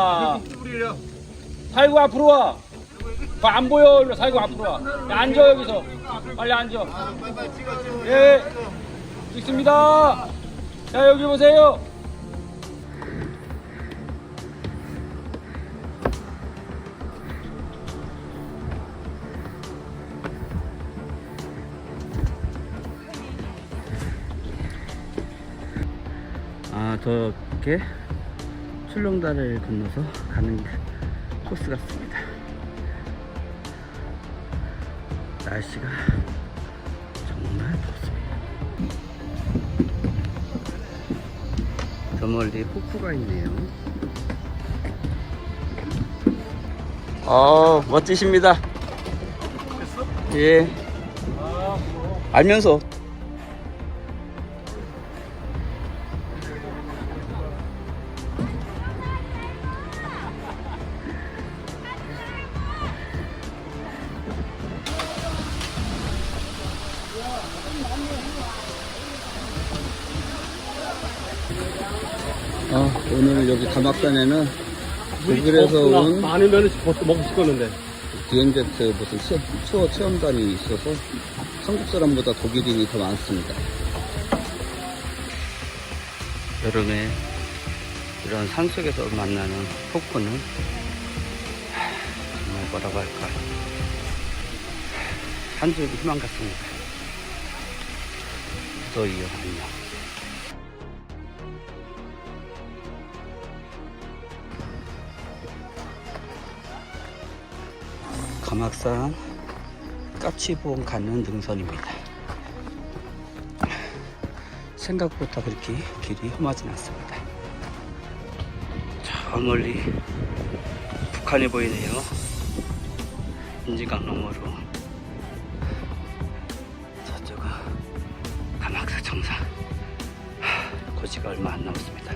아, 살구 앞으로 와. 그거 안 보여. 일로 살구 앞으로 와. 야, 앉아 여기서. 빨리 앉아. 예. 찍습니다. 자 여기 보세요. 아 저렇게 출렁다리를 건너서 가는 코스 같습니다. 날씨가 정말 덥습니다. 저 멀리 폭포가 있네요. 아 멋지십니다. 예. 알면서 아, 오늘 여기 가막산에는 독일에서 온 많으면 벌써 먹고 싶었는데. 비행제트 무슨 투어, 투어 체험단이 있어서 한국 사람보다 독일인이 더 많습니다. 여름에 이런 산속에서 만나는 폭포는 하, 정말 뭐라고 할까 한 줄기 희망 같습니다. 무더위요 안녕. 가막산 까치봉 가는 능선입니다. 생각보다 그렇게 길이 험하진 않습니다. 저 멀리 북한이 보이네요. 인지강 너머로 저쪽은 가막산 정상 하, 고지가 얼마 안 남았습니다.